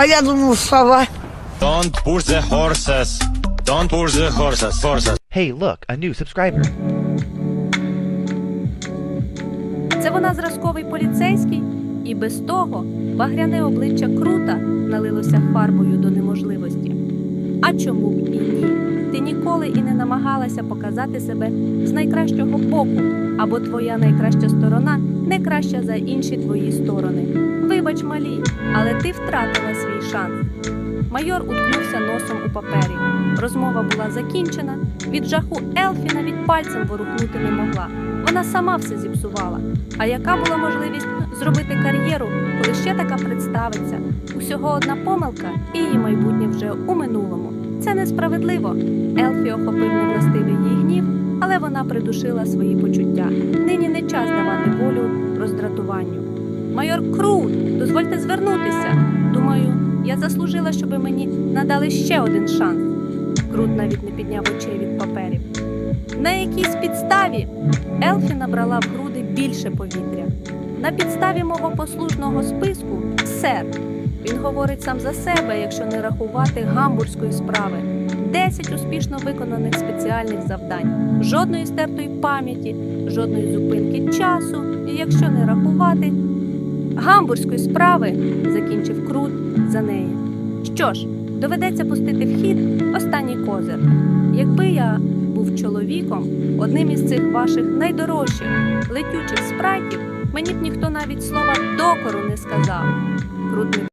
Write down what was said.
А я думав, сова. Don't push the horses. Don't push the horses. Horses. Hey, look, a new subscriber. Це вона зразковий поліцейський, і без того багряне обличчя крута налилося фарбою до неможливості. А чому б і ні? Ти ніколи і не намагалася показати себе з найкращого боку, або твоя найкраща сторона не краща за інші твої сторони. Вибач, малі, але ти втратила свій шанс. Майор уткнувся носом у папері. Розмова була закінчена. Від жаху Елфі навіть пальцем ворухнути не могла. Вона сама все зіпсувала. А яка була можливість зробити кар'єру, коли ще така представиться? Усього одна помилка, і її майбутнє вже у минулому. Це несправедливо. Елфі охопив невластивий їй гнів, але вона придушила свої почуття. Нині не Майор Крут, дозвольте звернутися. Думаю, я заслужила, щоб мені надали ще один шанс. Крут навіть не підняв очей від паперів. На якійсь підставі Елфі набрала в груди більше повітря. На підставі мого послужного списку, сер. Він говорить сам за себе, якщо не рахувати гамбурзької справи. Десять успішно виконаних спеціальних завдань, жодної стертої пам'яті, жодної зупинки часу, і якщо не рахувати гамбурзької справи, закінчив Крут за неї. Що ж, доведеться пустити в хід останній козир. Якби я був чоловіком, одним із цих ваших найдорожчих летючих спрайтів, мені б ніхто навіть слова докору не сказав. Крут